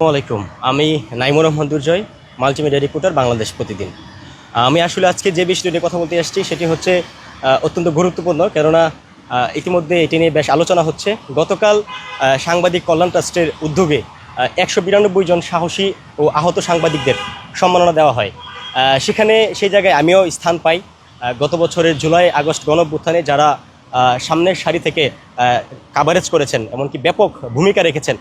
আসসালামাইকুম আমি Naimur Rahman Durjoy, multimedia reporter Bangladesh Pratidin. আমি আসলে আজকে যে বিষয়টি নিয়ে কথা বলতে এসেছি, সেটি হচ্ছে অত্যন্ত গুরুত্বপূর্ণ, কেননা ইতিমধ্যে এটি নিয়ে বেশ আলোচনা হচ্ছে। গতকাল সাংবাদিক কল্যাণ ট্রাস্টের উদ্যোগে একশো বিরানব্বই জন সাহসী ও আহত সাংবাদিকদের সম্মাননা দেওয়া হয়। সেখানে সেই জায়গায় আমিও স্থান পাই। গত বছরের জুলাই, আগস্ট গণঅভ্যুত্থানে যারা সামনের সারি থেকে কাভারেজ করেছেন, এমনকি ব্যাপক ভূমিকা রেখেছেন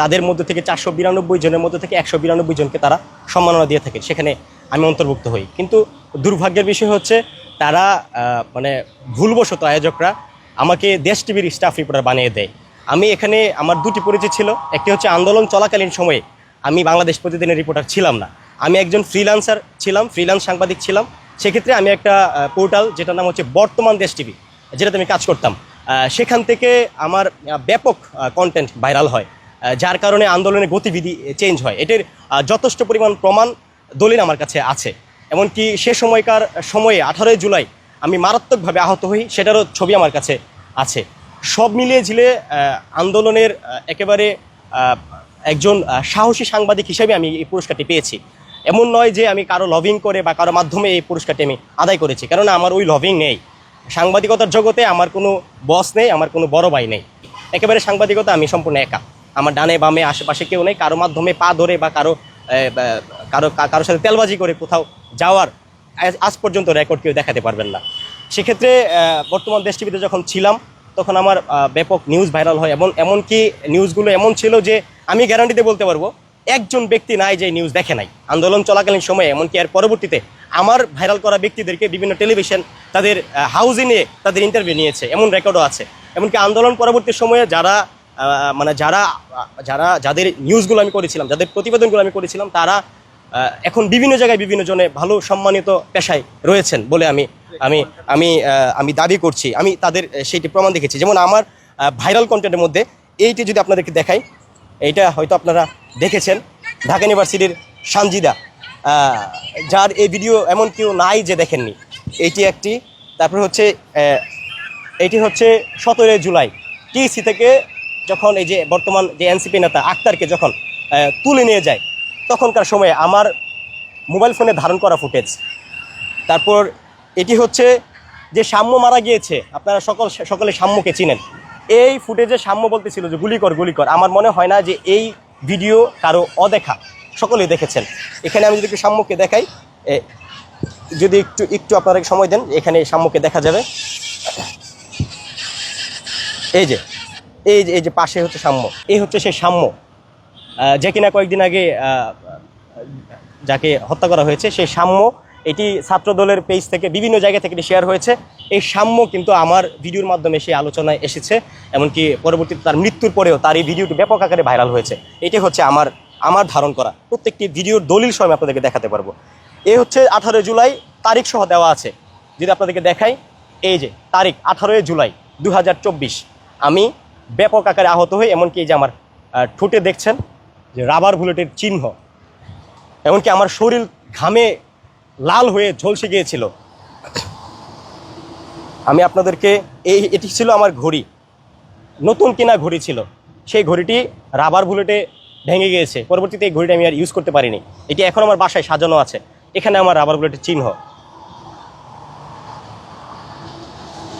তাদের মধ্যে থেকে চারশো বিরানব্বই জনের মধ্যে থেকে একশো বিরানব্বই জনকে তারা সম্মাননা দিয়ে থাকে সেখানে আমি অন্তর্ভুক্ত হই। কিন্তু দুর্ভাগ্যের বিষয় হচ্ছে তারা মানে ভুলবশত আয়োজকরা আমাকে দেশ টিভির স্টাফ রিপোর্টার বানিয়ে দেয়। আমি এখানে আমার দুটি পরিচয় ছিল। একটি হচ্ছে আন্দোলন চলাকালীন সময়ে আমি বাংলাদেশ প্রতিদিনের রিপোর্টার ছিলাম না। আমি একজন ফ্রিল্যান্সার ছিলাম ফ্রিল্যান্স সাংবাদিক ছিলাম। সেক্ষেত্রে আমি একটা পোর্টাল যেটার নাম হচ্ছে বর্তমান দেশ টিভি, যেটাতে আমি কাজ করতাম। সেখান থেকে আমার ব্যাপক কন্টেন্ট ভাইরাল হয়। যার কারণে আন্দোলনের গতিবিধি চেঞ্জ হয়। এটির যথেষ্ট পরিমাণ প্রমাণ দলিল আমার কাছে আছে। এমনকি সে সময়কার সময়ে, আঠারোই জুলাই, আমি মারাত্মকভাবে আহত হই, সেটারও ছবি আমার কাছে আছে। সব মিলিয়ে ঝিলে আন্দোলনের একেবারে একজন সাহসী সাংবাদিক হিসেবে আমি এই পুরস্কারটি পেয়েছি। এমন নয় যে আমি কারও লভিং করে বা কারও মাধ্যমে এই পুরস্কারটি আমি আদায় করেছি, কেননা আমার ওই লভিং নেই। সাংবাদিকতার জগতে আমার কোনো বস নেই, আমার কোনো বড় ভাই নেই। একেবারে সাংবাদিকতা আমি সম্পূর্ণ একা। আমার ডানে বামে আশেপাশে কেউ নেই, কারও মাধ্যমে পা ধরে বা কারও কারও কারোর সাথে তেলবাজি করে কোথাও যাওয়ার আজ- পর্যন্ত রেকর্ড কেউ দেখাতে পারবেন না। সেক্ষেত্রে বর্তমান দেশ টিভিতে যখন ছিলাম, তখন আমার ব্যাপক নিউজ ভাইরাল হয় এমন এমনকি নিউজগুলো এমন ছিল যে আমি গ্যারান্টিতে বলতে পারব, একজন ব্যক্তি নাই যে নিউজ দেখে নাই। আন্দোলন চলাকালীন সময়ে, এমনকি এর পরবর্তীতে আমার ভাইরাল করা ব্যক্তিদেরকে বিভিন্ন টেলিভিশন তাদের হাউজে নিয়ে তাদের ইন্টারভিউ নিয়েছে, এমন রেকর্ডও আছে। এমনকি আন্দোলন পরবর্তী সময়ে যারা মানে যারা যারা, যাদের নিউজগুলো আমি করেছিলাম, যাদের প্রতিবেদনগুলো আমি করেছিলাম, তারা এখন বিভিন্ন জায়গায় বিভিন্ন জনে ভালো সম্মানিত পেশায় রয়েছেন বলে আমি আমি আমি আমি দাবি করছি। আমি তাদের, সেইটি প্রমাণ দেখেছি। যেমন আমার ভাইরাল কন্টেন্টের মধ্যে এইটি যদি আপনাদেরকে দেখাই, এইটা হয়তো আপনারা দেখেছেন। ঢাকা ইউনিভার্সিটির সানজিদা যার এই ভিডিও এমন কেউ নাই যে দেখেননি। এইটি একটি, তারপর হচ্ছে এটি হচ্ছে সতেরোই জুলাই, টিসি থেকে যখন এই যে বর্তমান যে এনসিপি নেতা আক্তারকে যখন তুলে নিয়ে যায়, তখনকার সময়ে আমার মোবাইল ফোনে ধারণ করা ফুটেজ। তারপর এটি হচ্ছে যে সাম্য মারা গিয়েছে, আপনারা সকল, সকলে সাম্যকে চিনেন। এই ফুটেজে সাম্য বলতেছিল যে, গুলি কর গুলি কর। আমার মনে হয় না যে এই ভিডিও কারও অদেখা, সকলেই দেখেছেন। এখানে আমি যদি একটু সাম্যকে দেখাই যদি একটু একটু আপনারা সময় দেন, এখানে সাম্যকে দেখা যাবে। এই যে এই যে এই যে পাশে হচ্ছে সাম্য। এই হচ্ছে সেই সাম্য। যে কিনা কয়েকদিন আগে যাকে হত্যা করা হয়েছে, সেই সাম্য, এটি ছাত্র দলের পেজ থেকে বিভিন্ন জায়গা থেকে শেয়ার হয়েছে। এই সাম্য কিন্তু আমার ভিডিওর মাধ্যমে সেই আলোচনায় এসেছে, এমনকি পরবর্তীতে তার মৃত্যুর পরেও তার এই ভিডিওটি ব্যাপক আকারে ভাইরাল হয়েছে। এটি হচ্ছে আমার আমার ধারণ করা। প্রত্যেকটি ভিডিওর দলিল আমি আপনাদেরকে দেখাতে পারব। এ হচ্ছে আঠারোই জুলাই, তারিখ সহ দেওয়া আছে। যদি আপনাদেরকে দেখাই, এই যে, তারিখ, আঠারোই জুলাই দু হাজার চব্বিশ। আমি ব্যাপক আকারে আহত হয়ে, এমনকি এই যে আমার ঠোঁটে দেখছেন যে রাবার বুলেটের চিহ্ন, এমনকি আমার শরীর ঘামে লাল হয়ে ঝলসে গিয়েছিল। আমি আপনাদেরকে এই, এটি ছিল আমার ঘড়ি। নতুন কেনা ঘড়ি ছিল। সেই ঘড়িটি রাবার বুলেটে ভেঙে গিয়েছে। পরবর্তীতে এই ঘড়িটা আমি আর ইউজ করতে পারিনি। এটি এখন আমার বাসায় সাজানো আছে। এখানে আমার রাবার বুলেটের চিহ্ন।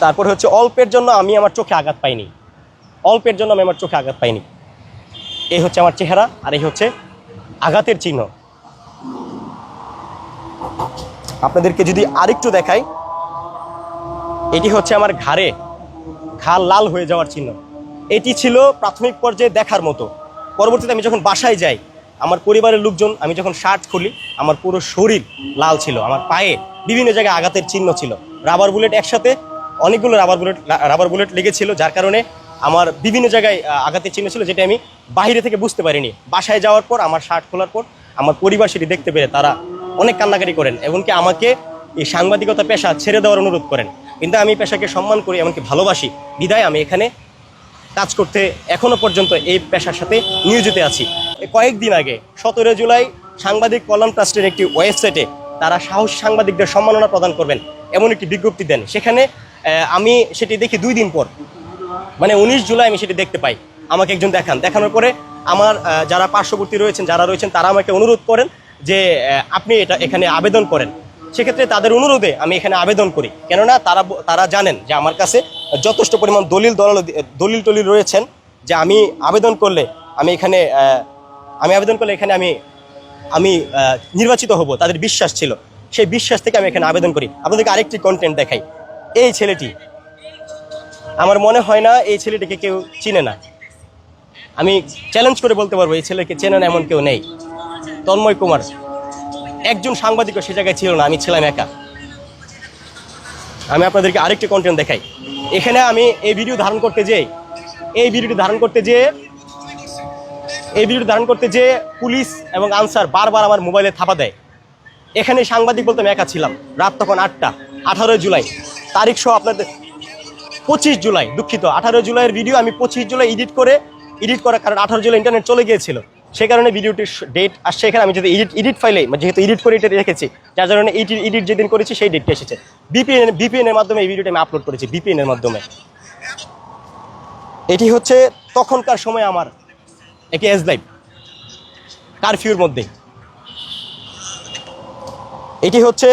তারপর হচ্ছে অল্পের জন্য আমি আমার চোখে আঘাত পাইনি। অল্পের জন্য আমি আমার চোখে আঘাত পাইনি। এই হচ্ছে আমার চেহারা আর এই হচ্ছে আঘাতের চিহ্ন। আপনাদেরকে যদি আরেকটু দেখাই, এটি হচ্ছে আমার ঘাড়ে। ঘাড় লাল হয়ে যাওয়ার চিহ্ন। এটি ছিল প্রাথমিক পর্যায়ে দেখার মতো। পরবর্তীতে আমি যখন বাসায় যাই, আমার পরিবারের লোকজন, আমি যখন শার্ট খুলি, আমার পুরো শরীর লাল ছিল, আমার পায়ে বিভিন্ন জায়গায় আঘাতের চিহ্ন ছিল। রাবার বুলেট একসাথে, অনেকগুলো রাবার বুলেট রাবার বুলেট লেগেছিল, যার কারণে আমার বিভিন্ন জায়গায় আঘাতের চিহ্ন ছিল যেটা আমি বাইরে থেকে বুঝতে পারিনি। বাসায় যাওয়ার পর, আমার শার্ট খোলার পর, আমার পরিবার সেটি দেখতে পেরে তারা অনেক কান্নাকাটি করেন এমনকি আমাকে এই সাংবাদিকতা পেশা ছেড়ে দেওয়ার অনুরোধ করেন। কিন্তু আমি পেশাকে সম্মান করি, এমনকি ভালোবাসি। বিদায়, আমি এখানে কাজ করতে এখনও পর্যন্ত এই পেশার সাথে নিয়োজিত আছি। কয়েকদিন আগে সতেরো জুলাই, সাংবাদিক কল্যাণ ট্রাস্টের একটি ওয়েবসাইটে তারা সাহস সাংবাদিকদের সম্মাননা প্রদান করবেন, এমন একটি বিজ্ঞপ্তি দেন। সেখানে আমি সেটি দেখি দুই দিন পর। মানে উনিশ জুলাই আমি সেটি দেখতে পাই। আমাকে একজন দেখান। দেখানোর পরে আমার যারা পার্শ্ববর্তী রয়েছেন, যারা রয়েছেন, তারা আমাকে অনুরোধ করেন যে আপনি এটা এখানে আবেদন করেন। সেক্ষেত্রে তাদের অনুরোধে আমি এখানে আবেদন করি। কেননা তারা তারা জানেন যে আমার কাছে যথেষ্ট পরিমাণ দলিল দলাল, দলিল টলিল রয়েছেন যে আমি আবেদন করলে আমি এখানে আমি আবেদন করলে এখানে আমি আমি নির্বাচিত হব। তাদের বিশ্বাস ছিল। সেই বিশ্বাস থেকে আমি এখানে আবেদন করি। আপনাদেরকে আরেকটি কন্টেন্ট দেখাই। এই ছেলেটি আমার মনে হয় না এই ছেলেটিকে কেউ চিনে না। আমি চ্যালেঞ্জ করে বলতে পারব, এই ছেলেকে চেনে না এমন কেউ নেই। তন্ময় কুমার, একজন সাংবাদিকও সে জায়গায় ছিল না, আমি ছিলাম একা। আমি আপনাদেরকে আরেকটি কন্টেন্ট দেখাই। এখানে আমি এই ভিডিও ধারণ করতে যেয়ে, এই ভিডিওটি ধারণ করতে যেয়ে, এই ভিডিওটি ধারণ করতে যেয়ে পুলিশ এবং আনসার বারবার আমার মোবাইলে থাপা দেয়। এখানে সাংবাদিক বলতে আমি একা ছিলাম। রাত তখন আটটা, আঠারোই জুলাই। তারিখ সহ আপনাদের পঁচিশ জুলাই, দুঃখিত, আঠারো জুলাইয়ের ভিডিও আমি পঁচিশ জুলাই এডিট করে এডিট করার কারণ আঠারো জুলাই ইন্টারনেট চলে গিয়েছিল। সে কারণে ভিডিওটির ডেট আসছে এখানে, আমি যদি এডিট এডিট ফাইলে যেহেতু এডিট করে এটা রেখেছি, যার কারণে এডিট এডিট যেদিন করেছি সেই ডেটটা এসেছে। বিপিএন বিপিএন এর মাধ্যমে এই ভিডিওটা আমি আপলোড করেছি বিপিএন এর মাধ্যমে। এটি হচ্ছে তখনকার সময় আমার একটি এস লাইভ কারফিউর মধ্যে। এটি হচ্ছে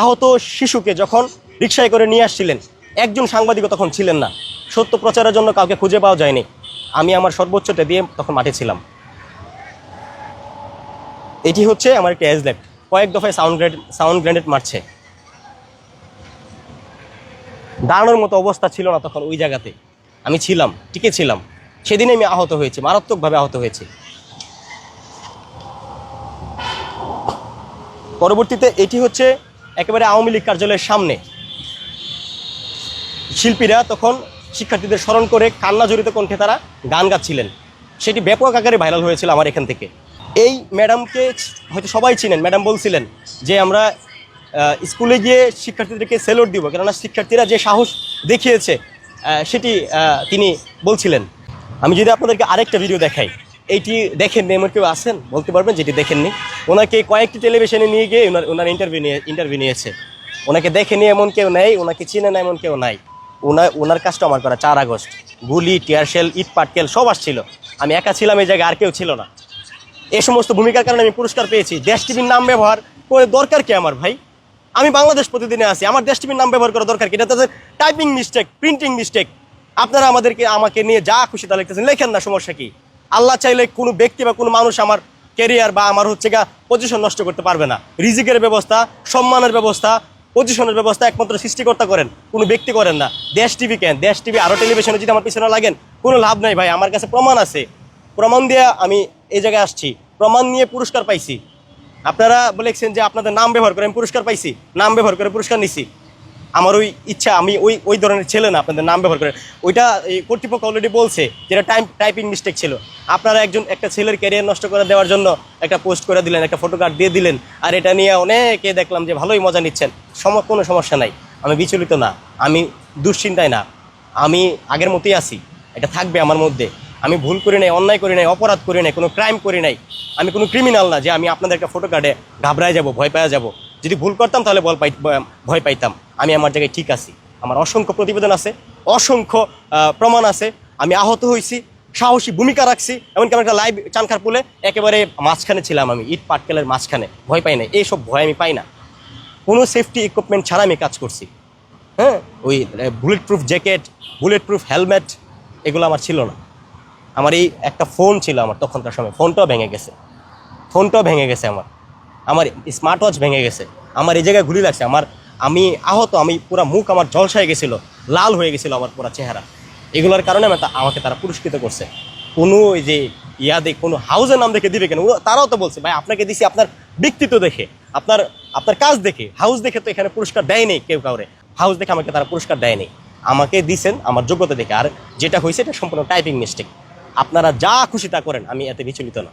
আহত শিশুকে যখন রিক্সায় করে নিয়ে আসছিলেন। একজন সাংবাদিকও তখন ছিলেন না। সত্য প্রচারের জন্য কাউকে খুঁজে পাওয়া যায়নি। আমি আমার সর্বোচ্চটা দিয়ে তখন মাঠে ছিলাম। এটি হচ্ছে আমার একটি ল্যাব কয়েক দফায় সাউন্ড গ্রেড, সাউন্ড গ্রেনেড মারছে। দাঁড়ানোর মতো অবস্থা ছিল না তখন ওই জায়গাতে। আমি ছিলাম, টিকে ছিলাম। সেদিনে আমি আহত হয়েছি, মারাত্মকভাবে আহত হয়েছি। পরবর্তীতে এটি হচ্ছে একেবারে আওয়ামী লীগ কার্যালয়ের সামনে। শিল্পীরা তখন শিক্ষার্থীদের স্মরণ করে কান্না জড়িত কণ্ঠে তারা গান গাচ্ছিলেন। সেটি ব্যাপক আকারে ভাইরাল হয়েছিল আমার এখান থেকে। এই ম্যাডামকে হয়তো সবাই চিনেন, ম্যাডাম বলছিলেন যে আমরা স্কুলে গিয়ে শিক্ষার্থীদেরকে সেলুট দিব, কেননা শিক্ষার্থীরা যে সাহস দেখিয়েছে সেটি তিনি বলছিলেন। আমি যদি আপনাদেরকে আরেকটা ভিডিও দেখাই, এইটি দেখেননি এমন কেউ আছেন? বলতে পারবেন যেটি দেখেননি। ওনাকে কয়েকটি টেলিভিশনে নিয়ে গিয়ে ওনার ওনার ইন্টারভিউ নিয়ে ইন্টারভিউ নিয়েছে। ওনাকে দেখেনি এমন কেউ নেই, ওনাকে চিনে না এমন কেউ নাই। ওনার ওনার কাজটা আমার করা, চার আগস্ট। গুলি টিয়ারশেল ইট পাটকেল সব আসছিল। আমি একা ছিলাম এই জায়গায়, আর কেউ ছিল না। এই সমস্ত ভূমিকার কারণে আমি পুরস্কার পেয়েছি। দেশ টিভির নাম ব্যবহার করে দরকার কি আমার ভাই? আমি বাংলাদেশ প্রতিদিনে আছি। আমার দেশ টিভির নাম ব্যবহার করা দরকার কি? এটা তাদের টাইপিং মিস্টেক প্রিন্টিং মিস্টেক আপনারা আমাদেরকে, আমাকে নিয়ে যা খুশি তা লিখতেছেন। লেখেন না, সমস্যা কি? আল্লাহ চাইলে কোনো ব্যক্তি বা কোনো মানুষ আমার ক্যারিয়ার বা আমার হচ্ছে গা পজিশন নষ্ট করতে পারবে না। রিজিকের ব্যবস্থা, সম্মানের ব্যবস্থা পজিশনের ব্যবস্থা একমাত্র সৃষ্টিকর্তা করেন, কোনো ব্যক্তি করেন না। দেশ টিভি কেন? দেশ টিভি আরও টেলিভিশনে যদি আমার পিছনে লাগেন, কোনো লাভ নাই ভাই, আমার কাছে প্রমাণ আছে। প্রমাণ দিয়ে আমি এই জায়গায় আসছি। প্রমাণ নিয়ে পুরস্কার পাইছি। আপনারা বলেছেন যে আপনাদের নাম ব্যবহার করে আমি পুরস্কার পাইছি। নাম ব্যবহার করে পুরস্কার নিছি। আমার ওই ইচ্ছা, আমি ওই ওই ধরনের ছেলে না, আপনাদের নাম ব্যবহার করে। ওইটা এই কর্তৃপক্ষ অলরেডি বলছে যেটা টাইম টাইপিং মিস্টেক ছিল। আপনারা একজন, একটা ছেলের ক্যারিয়ার নষ্ট করে দেওয়ার জন্য একটা পোস্ট করে দিলেন, একটা ফটো কার্ড দিয়ে দিলেন, আর এটা নিয়ে অনেকে দেখলাম যে ভালোই মজা নিচ্ছেন। সম কোনো সমস্যা নাই। আমি বিচলিত না, আমি দুশ্চিন্তায় না। আমি আগের মতোই আছি। এটা থাকবে আমার মধ্যে। আমি ভুল করি নাই, অন্যায় করি নাই, অপরাধ করি নাই, কোনো ক্রাইম করি নাই। আমি কোনো ক্রিমিনাল না যে আমি আপনাদের একটা ফটো কার্ডে ঘাবড়ায় যাব, ভয় পাওয়া যাব। যদি ভুল করতাম তাহলে বল পাই ভয় পাইতাম। আমি আমার জায়গায় ঠিক আছি। আমার অসংখ্য প্রতিবেদন আছে, অসংখ্য প্রমাণ আছে। আমি আহত হয়েছি সাহসী ভূমিকা রাখছি, এমনকি আমার একটা লাইভ চানখার পুলে একেবারে মাঝখানে ছিলাম আমি, ইট পাটকেলের মাঝখানে। ভয় পাই না এইসব ভয় আমি পাই না। কোনো সেফটি ইকুইপমেন্ট ছাড়া আমি কাজ করছি। হ্যাঁ? ওই bullet proof jacket bullet proof helmet এগুলো আমার ছিল না। আমার এই একটা ফোন ছিল আমার তখনকার সময়। ফোনটাও ভেঙে গেছে। ফোনটাও ভেঙে গেছে আমার। আমার স্মার্ট ওয়াচ ভেঙে গেছে। আমার এই জায়গায় গুলি লাগছে। আমার, আমি আহত, আমি পুরো মুখ আমার জলসায় গেছিল, লাল হয়ে গেছিল আমার পুরো চেহারা। এগুলোর কারণে আমাকে তারা পুরস্কৃত করছে। কোনো ওই যে ইয়াদে, কোনো হাউসের নাম দেখে দিবে কেন? তারাও তো বলছে, ভাই, আপনাকে দিছি আপনার ব্যক্তিত্ব দেখে, আপনার আপনার কাজ দেখে। হাউস দেখে তো এখানে পুরস্কার দেয়নি কেউ কাউরে। হাউস দেখে আমাকে তারা পুরস্কার দেয়নি আমাকে দিছেন আমার যোগ্যতা দেখে। আর যেটা হয়েছে, এটা সম্পূর্ণ টাইপিং মিস্টেক আপনারা যা খুশি তা করেন, আমি এতে বিচলিত না।